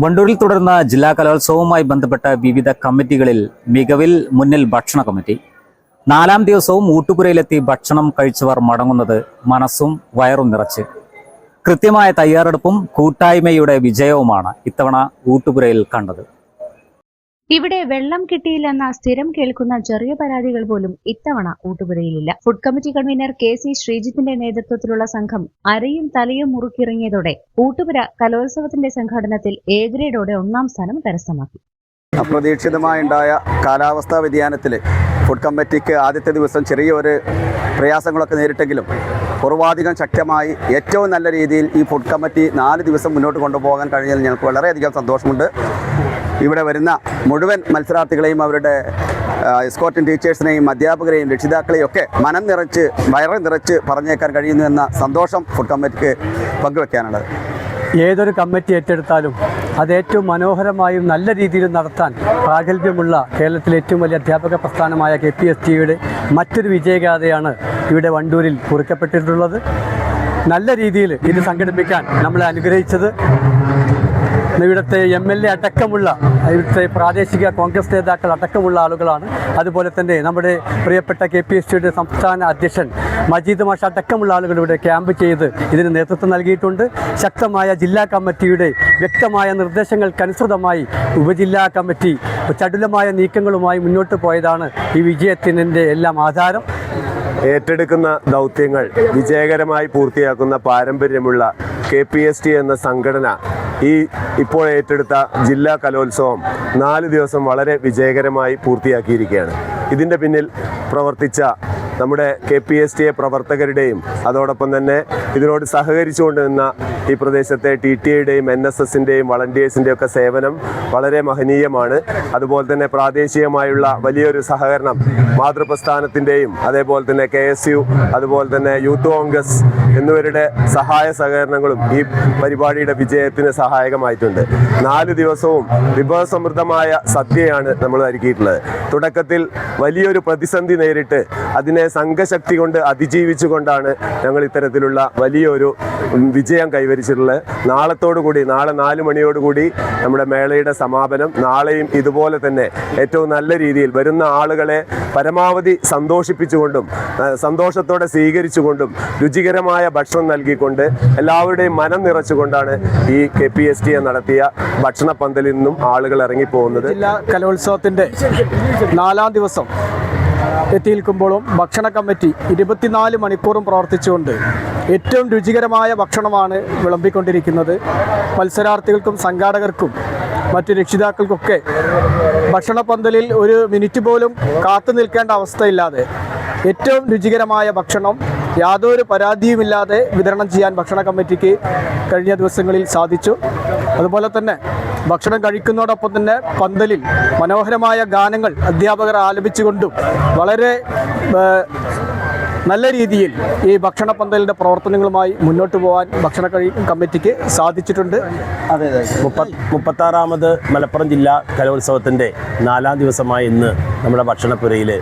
വണ്ടൂരിൽ തുടർന്ന ജില്ലാ കലോത്സവവുമായി ബന്ധപ്പെട്ട വിവിധ കമ്മിറ്റികളിൽ മികവിൽ മുന്നിൽ ഭക്ഷണ കമ്മിറ്റി. നാലാം ദിവസവും ഊട്ടുപുരയിലെത്തി ഭക്ഷണം കഴിച്ചവർ മടങ്ങുന്നത് മനസ്സും വയറും നിറച്ച്. കൃത്യമായ തയ്യാറെടുപ്പും കൂട്ടായ്മയുടെ വിജയവുമാണ് ഇത്തവണ ഊട്ടുപുരയിൽ കണ്ടത്. ഇവിടെ വെള്ളം കിട്ടിയില്ലെന്ന സ്ഥിരം കേൾക്കുന്ന ചെറിയ പരാതികൾ പോലും ഇത്തവണ ഊട്ടുപുരയിലില്ല food committee convener K C ശ്രീജിത്തിന്റെ നേതൃത്വത്തിലുള്ള സംഘം അരയും തലയും മുറുക്കിറങ്ങിയതോടെ ഊട്ടുപുര കലോത്സവത്തിന്റെ സംഘാടനത്തിൽ എ ഗ്രേഡോടെ ഒന്നാം സ്ഥാനം കരസ്ഥമാക്കി. അപ്രതീക്ഷിതമായുണ്ടായ കാലാവസ്ഥാ വ്യതിയാനത്തിൽ ഫുഡ് കമ്മിറ്റിക്ക് ആദ്യത്തെ ദിവസം ചെറിയൊരു പ്രയാസങ്ങളൊക്കെ നേരിട്ടെങ്കിലും പൂർവാധികം ശക്തമായി ഏറ്റവും നല്ല രീതിയിൽ ഈ ഫുഡ് കമ്മിറ്റി നാല് ദിവസം മുന്നോട്ട് കൊണ്ടുപോകാൻ കഴിഞ്ഞതിൽ ഞങ്ങൾക്ക് വളരെയധികം സന്തോഷമുണ്ട്. ഇവിടെ വരുന്ന മുഴുവൻ മത്സരാർത്ഥികളെയും അവരുടെ എസ്കോർട്ടിംഗ് ടീച്ചേഴ്സിനെയും അധ്യാപകരെയും രക്ഷിതാക്കളെയും ഒക്കെ മനം നിറച്ച് വയറ് നിറച്ച് പറഞ്ഞേക്കാൻ കഴിയുന്നു എന്ന സന്തോഷം ഫുഡ് കമ്മിറ്റിക്ക് പങ്കുവെക്കാനുള്ളത്. ഏതൊരു കമ്മിറ്റി ഏറ്റെടുത്താലും അത് ഏറ്റവും മനോഹരമായും നല്ല രീതിയിലും നടത്താൻ പ്രാഗൽഭ്യമുള്ള കേരളത്തിലെ ഏറ്റവും വലിയ അധ്യാപക പ്രസ്ഥാനമായ കെ പി എസ് ടിയുടെ മറ്റൊരു വിജയഗാഥയാണ് ഇവിടെ വണ്ടൂരിൽ കുറിക്കപ്പെട്ടിട്ടുള്ളത്. നല്ല രീതിയിൽ ഇത് സംഘടിപ്പിക്കാൻ നമ്മളെ അനുഗ്രഹിച്ചത് ഇവിടുത്തെ എം എൽ എ അടക്കമുള്ള ഇവിടുത്തെ പ്രാദേശിക കോൺഗ്രസ് നേതാക്കൾ അടക്കമുള്ള ആളുകളാണ്. അതുപോലെ തന്നെ നമ്മുടെ പ്രിയപ്പെട്ട കെ പി എസ് സിയുടെ സംസ്ഥാന അധ്യക്ഷൻ മജീദ് മാഷ അടക്കമുള്ള ആളുകൾ ഇവിടെ ക്യാമ്പ് ചെയ്ത് ഇതിന് നേതൃത്വം നൽകിയിട്ടുണ്ട്. ശക്തമായ ജില്ലാ കമ്മിറ്റിയുടെ വ്യക്തമായ നിർദ്ദേശങ്ങൾക്കനുസൃതമായി ഉപജില്ലാ കമ്മിറ്റി ചടുലമായ നീക്കങ്ങളുമായി മുന്നോട്ട് പോയതാണ് ഈ വിജയത്തിന്റെ എല്ലാം ആധാരം. ഏറ്റെടുക്കുന്ന ദൗത്യങ്ങൾ വിജയകരമായി പൂർത്തിയാക്കുന്ന പാരമ്പര്യമുള്ള കെ പി എസ് ടി എന്ന സംഘടന ഈ ഇപ്പോൾ ഏറ്റെടുത്ത ജില്ലാ കലോത്സവം നാല് ദിവസം വളരെ വിജയകരമായി പൂർത്തിയാക്കിയിരിക്കുകയാണ്. ഇതിന്റെ പിന്നിൽ പ്രവർത്തിച്ച നമ്മുടെ K P S T A പ്രവർത്തകരുടെയും അതോടൊപ്പം തന്നെ ഇതിനോട് സഹകരിച്ചുകൊണ്ട് നിന്ന ഈ പ്രദേശത്തെ ടി ടി എയുടെയും എൻ എസ് എസിന്റെയും വളണ്ടിയേഴ്സിന്റെയും ഒക്കെ സേവനം വളരെ മഹനീയമാണ്. അതുപോലെ തന്നെ പ്രാദേശികമായുള്ള വലിയൊരു സഹകരണം മാതൃപ്രസ്ഥാനത്തിന്റെയും അതേപോലെ തന്നെ കെ എസ് യു അതുപോലെ തന്നെ യൂത്ത് കോൺഗ്രസ് എന്നിവരുടെ സഹായ സഹകരണങ്ങളും ഈ പരിപാടിയുടെ വിജയത്തിന് സഹായകമായിട്ടുണ്ട്. നാല് ദിവസവും വിഭവസമൃദ്ധമായ സദ്യയാണ് നമ്മൾ ഒരുക്കിയിട്ടുള്ളത്. തുടക്കത്തിൽ വലിയൊരു പ്രതിസന്ധി നേരിട്ട് അതിനെ സംഘശക്തി കൊണ്ട് അതിജീവിച്ചുകൊണ്ടാണ് ഞങ്ങൾ ഇത്തരത്തിലുള്ള വലിയൊരു വിജയം കൈവരിച്ചിട്ടുള്ളത്. നാളത്തോടുകൂടി നാളെ നാല് മണിയോടുകൂടി നമ്മുടെ മേളയുടെ സമാപനം നാളെയും ഇതുപോലെ തന്നെ ഏറ്റവും നല്ല രീതിയിൽ വരുന്ന ആളുകളെ പരമാവധി സന്തോഷിപ്പിച്ചുകൊണ്ടും സന്തോഷത്തോടെ സ്വീകരിച്ചുകൊണ്ടും രുചികരമായ ഭക്ഷണം നൽകിക്കൊണ്ട് എല്ലാവരുടെയും മനം നിറച്ചുകൊണ്ടാണ് ഈ കെ പി എസ് ടി നടത്തിയ ഭക്ഷണ പന്തലിൽ നിന്നും ആളുകൾ ഇറങ്ങിപ്പോകുന്നത്. ജില്ലാ കലോത്സവത്തിന്റെ നാലാം ദിവസം എത്തി നിൽക്കുമ്പോഴും ഭക്ഷണ കമ്മിറ്റി ഇരുപത്തിനാല് മണിക്കൂറും പ്രവർത്തിച്ചുകൊണ്ട് ഏറ്റവും രുചികരമായ ഭക്ഷണമാണ് വിളമ്പിക്കൊണ്ടിരിക്കുന്നത്. മത്സരാർത്ഥികൾക്കും സംഘാടകർക്കും മറ്റു രക്ഷിതാക്കൾക്കൊക്കെ ഭക്ഷണ പന്തലിൽ ഒരു മിനിറ്റ് പോലും കാത്തു നിൽക്കേണ്ട അവസ്ഥയില്ലാതെ ഏറ്റവും രുചികരമായ ഭക്ഷണം യാതൊരു പരാതിയുമില്ലാതെ വിതരണം ചെയ്യാൻ ഭക്ഷണ കമ്മിറ്റിക്ക് കഴിഞ്ഞ ദിവസങ്ങളിൽ സാധിച്ചു. അതുപോലെ തന്നെ ഭക്ഷണം കഴിക്കുന്നതോടൊപ്പം തന്നെ പന്തലിൽ മനോഹരമായ ഗാനങ്ങൾ അധ്യാപകർ ആലപിച്ചുകൊണ്ടും വളരെ നല്ല രീതിയിൽ ഈ ഭക്ഷണ പന്തലിന്റെ പ്രവർത്തനങ്ങളുമായി മുന്നോട്ട് പോകാൻ ഭക്ഷണ കഴി കമ്മിറ്റിക്ക് സാധിച്ചിട്ടുണ്ട്. അതെ അതെ. മുപ്പത്തി മുപ്പത്താറാമത് മലപ്പുറം ജില്ലാ കലോത്സവത്തിന്റെ നാലാം ദിവസമായ ഇന്ന് നമ്മുടെ ഭക്ഷണപ്പുരയിൽ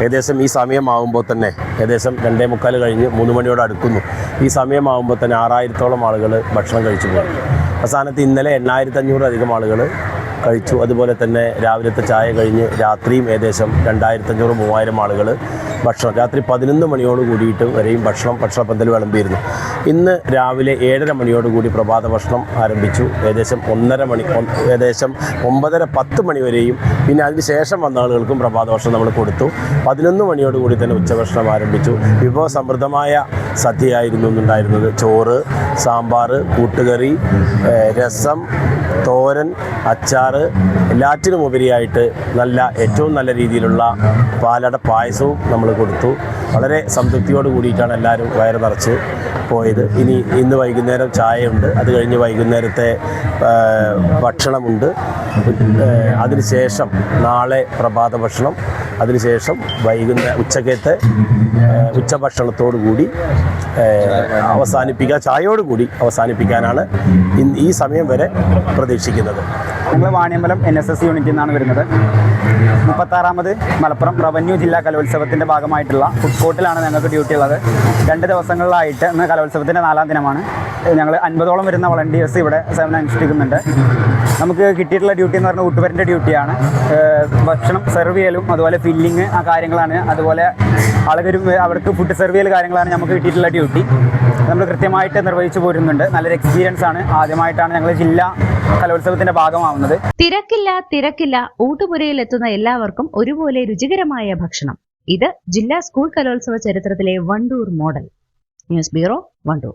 ഏകദേശം ഈ സമയമാകുമ്പോൾ തന്നെ ഏകദേശം രണ്ടേ മുക്കാൽ കഴിഞ്ഞ് മൂന്ന് മണിയോട് അടുക്കുന്നു. ഈ സമയമാകുമ്പോൾ തന്നെ ആറായിരത്തോളം ആളുകൾ ഭക്ഷണം കഴിച്ചു പോയി അവസാനത്ത് ഇന്നലെ എണ്ണായിരത്തി അഞ്ഞൂറിലധികം ആളുകൾ കഴിച്ചു. അതുപോലെ തന്നെ രാവിലത്തെ ചായ കഴിഞ്ഞ് രാത്രിയും ഏകദേശം രണ്ടായിരത്തഞ്ഞൂറ് മൂവായിരം ആളുകൾ ഭക്ഷണം. രാത്രി പതിനൊന്ന് മണിയോട് കൂടിയിട്ട് വരെയും ഭക്ഷണം ഭക്ഷണപ്പന്തൽ വിളമ്പിയിരുന്നു. ഇന്ന് രാവിലെ ഏഴര മണിയോട് കൂടി പ്രഭാത ഭക്ഷണം ആരംഭിച്ചു. ഏകദേശം ഒന്നര മണി ഏകദേശം ഒമ്പതര പത്ത് മണി വരെയും പിന്നെ അതിന് ശേഷം വന്ന ആളുകൾക്കും പ്രഭാത ഭക്ഷണം നമ്മൾ കൊടുത്തു. പതിനൊന്ന് മണിയോട് കൂടി തന്നെ ഉച്ചഭക്ഷണം ആരംഭിച്ചു. വിഭവസമൃദ്ധമായ സദ്യയായിരുന്നു എന്നുണ്ടായിരുന്നത് ചോറ് സാമ്പാർ കൂട്ടുകറി രസം തോരൻ അച്ചാറ് എല്ലാറ്റിനും ഉപരിയായിട്ട് നല്ല ഏറ്റവും നല്ല രീതിയിലുള്ള പാലട പായസവും നമ്മൾ കൊടുത്തു. വളരെ സംതൃപ്തിയോട് കൂടിയിട്ടാണ് എല്ലാവരും വയറ് നിറച്ച് പോയത്. ഇനി ഇന്ന് വൈകുന്നേരം ചായയുണ്ട്. അത് കഴിഞ്ഞ് വൈകുന്നേരത്തെ ഭക്ഷണമുണ്ട്. അതിനുശേഷം നാളെ പ്രഭാത ഭക്ഷണം. അതിനുശേഷം വൈകുന്നേരം ഉച്ചക്കത്തെ ഉച്ചഭക്ഷണത്തോടു കൂടി അവസാനിപ്പിക്കുക ചായയോടുകൂടി ചായയോട് കൂടി അവസാനിപ്പിക്കാനാണ് ഈ സമയം വരെ പ്രതീക്ഷിക്കുന്നത്. ഞങ്ങൾ വാണിയമ്പലം എൻ എസ് എസ് യൂണിറ്റിൽ നിന്നാണ് വരുന്നത്. മുപ്പത്താറാമത് മലപ്പുറം റവന്യൂ ജില്ലാ കലോത്സവത്തിന്റെ ഭാഗമായിട്ടുള്ള ഫുഡ് കോർട്ടിലാണ് ഞങ്ങൾക്ക് ഡ്യൂട്ടി ഉള്ളത്. രണ്ട് ദിവസങ്ങളിലായിട്ട് ഇന്ന് കലോത്സവത്തിന്റെ നാലാം ദിനമാണ്. ഞങ്ങൾ അൻപതോളം വരുന്ന വളണ്ടിയേഴ്സ് ഇവിടെ സേവനം അനുഷ്ഠിക്കുന്നുണ്ട്. നമുക്ക് കിട്ടിയിട്ടുള്ള ഡ്യൂട്ടി എന്ന് പറഞ്ഞാൽ ഊട്ടുപരിന്റെ ഡ്യൂട്ടിയാണ് ഭക്ഷണം സെർവ് ചെയ്യലും അതുപോലെ ഫില്ലിങ് ആ കാര്യങ്ങളാണ്. അതുപോലെ ആളുകരും അവർക്ക് ഫുഡ് സെർവ് ചെയ്യൽ കാര്യങ്ങളാണ് നമുക്ക് കിട്ടിയിട്ടുള്ള ഡ്യൂട്ടി നമ്മൾ കൃത്യമായിട്ട് നിർവഹിച്ചു പോരുന്നുണ്ട്. നല്ലൊരു എക്സ്പീരിയൻസ് ആണ്. ആദ്യമായിട്ടാണ് ഞങ്ങൾ ജില്ലാ കലോത്സവത്തിന്റെ ഭാഗമാവുന്നത്. തിരക്കില്ല തിരക്കില്ല ഊട്ടുപുരയിൽ എത്തുന്ന എല്ലാവർക്കും ഒരുപോലെ രുചികരമായ ഭക്ഷണം. ഇത് ജില്ലാ സ്കൂൾ കലോത്സവ ചരിത്രത്തിലെ Wandoor model. News bureau Wandoor.